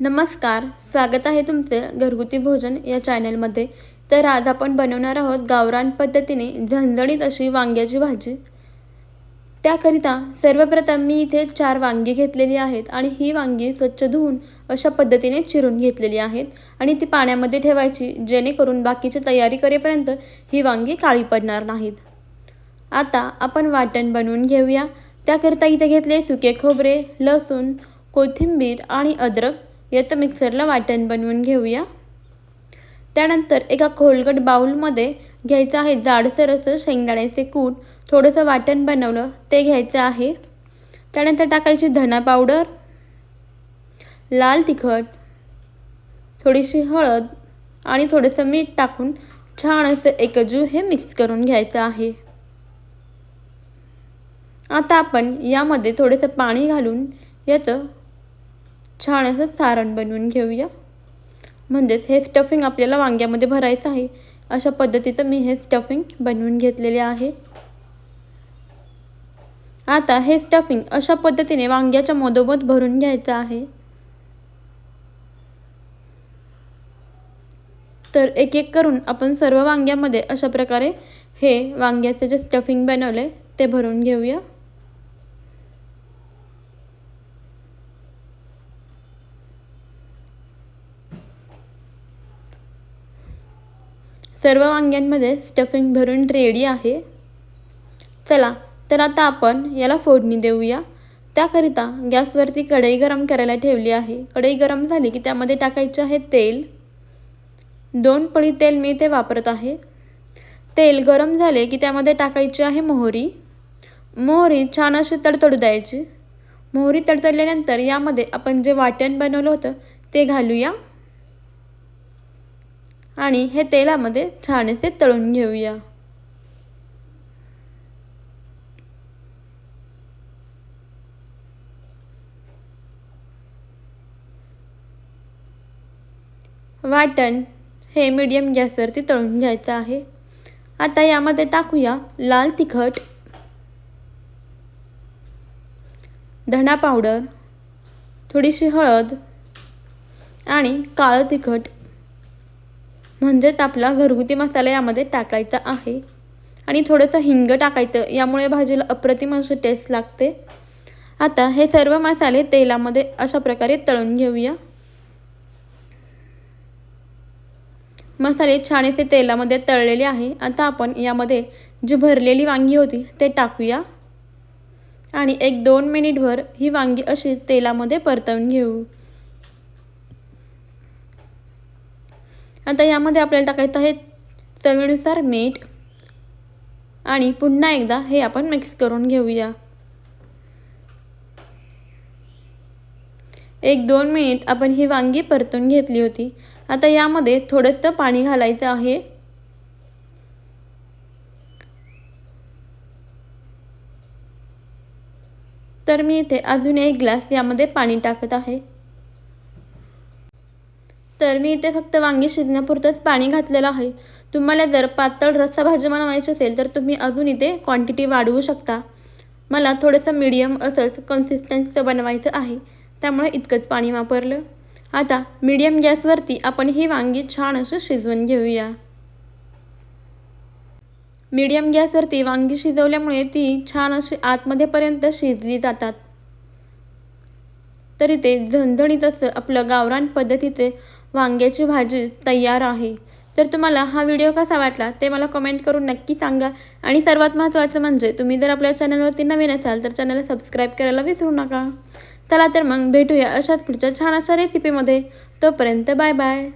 नमस्कार स्वागत आहे तुमचे घरगुती भोजन या चॅनलमध्ये. तर आज आपण बनवणार आहोत गावरान पद्धतीने झणझणीत अशी वांग्याची भाजी. त्याकरिता सर्वप्रथम मी इथे चार वांगी घेतलेली आहेत आणि ही वांगी स्वच्छ धुवून अशा पद्धतीने चिरून घेतलेली आहेत आणि ती पाण्यामध्ये ठेवायची जेणेकरून बाकीची तयारी करेपर्यंत ही वांगी काळी पडणार नाहीत. आता आपण वाटण बनवून घेऊया. त्याकरिता इथे घेतले सुके खोबरे लसूण कोथिंबीर आणि अद्रक. याचं मिक्सरला वाटण बनवून घेऊया. त्यानंतर एका खोलगट बाऊलमध्ये घ्यायचं आहे जाडसर असं शेंगदाण्याचे कूट. थोडंसं वाटण बनवलं ते घ्यायचं आहे. त्यानंतर टाकायची धना पावडर लाल तिखट थोडीशी हळद आणि थोडंसं मीठ टाकून छान असं एकजू हे मिक्स करून घ्यायचं आहे. आता आपण यामध्ये थोडंसं पाणी घालून याचं छान असं सारण बनवून घेऊया. म्हणजेच हे स्टफिंग आपल्याला वांग्यामध्ये भरायचं आहे. अशा पद्धतीचं मी हे स्टफिंग बनवून घेतलेले आहे. आता हे स्टफिंग अशा पद्धतीने वांग्याच्या मधोमध भरून घ्यायचं आहे. तर एक एक करून आपण सर्व वांग्यामध्ये अशा प्रकारे हे वांग्याचे जे स्टफिंग बनवले ते भरून घेऊया. सर्व वांग्यांमध्ये स्टफिंग भरून रेडी आहे. चला तर आता आपण याला फोडणी देऊया. त्याकरिता गॅसवरती कढई गरम करायला ठेवली आहे. कढई गरम झाली की त्यामध्ये टाकायचे आहे तेल. दोन पळी तेल मी ते वापरत आहे. तेल गरम झाले की त्यामध्ये टाकायची आहे मोहरी. मोहरी छान अशी तडतडू द्यायची. मोहरी तडतडल्यानंतर यामध्ये आपण जे वाटण बनवलं होतं ते घालूया. आणि हे तेलामध्ये छान असे तळून घेऊया. वाटण हे मीडियम गॅसवरती तळून घ्यायचं आहे. आता यामध्ये टाकूया लाल तिखट धणा पावडर थोडीशी हळद आणि काळं तिखट. म्हणजेच आपला घरगुती मसाला यामध्ये टाकायचा आहे. आणि थोडंसं हिंग टाकायचं यामुळे भाजीला अप्रतिम अशी टेस्ट लागते. आता हे सर्व मसाले तेलामध्ये अशा प्रकारे तळून घेऊया. मसाले छान असे तेलामध्ये तळलेले आहे. आता आपण यामध्ये जी भरलेली वांगी होती ते टाकूया. आणि एक दोन मिनिटभर ही वांगी अशी तेलामध्ये परतवून घेऊ. आता यामध्ये आपल्याला टाकायचं आहे चवीनुसार मीठ. आणि पुन्हा एकदा हे आपण मिक्स करून घेऊया. एक दोन मिनिट आपण ही वांगी परतून घेतली होती. आता यामध्ये थोडंसं पाणी घालायचं आहे. तर मी इथे अजून एक ग्लास यामध्ये पाणी टाकत आहे. तर मी इथे फक्त वांगी शिजण्यापुरतंच पाणी घातलेलं आहे. तुम्हाला जर पातळ रस्सा भाजी बनवायची असेल तर तुम्ही अजून इथे क्वांटिटी वाढवू शकता. मला थोडंसं मीडियम असंच कन्सिस्टन्सीचं बनवायचं आहे. त्यामुळे इतकंच पाणी वापरलं. आता मीडियम गॅसवरती आपण ही वांगी छान असं शिजवून घेऊया. मीडियम गॅसवरती वांगी शिजवल्यामुळे ती छान अशी आतमध्येपर्यंत शिजली जातात. तरी ते झणझणीत असं आपलं गावरान पद्धतीचे वांग्याची भाजी तयार आहे. तर तुम्हाला हा व्हिडिओ कसा वाटला ते मला कमेंट करून नक्की सांगा. आणि सर्वात महत्त्वाचं म्हणजे तुम्ही जर आपल्या चॅनलवरती नवीन असाल तर चॅनलला सबस्क्राईब करायला विसरू नका. चला तर मग भेटूया अशाच पुढच्या छान अशा रेसिपीमध्ये तोपर्यंत बाय बाय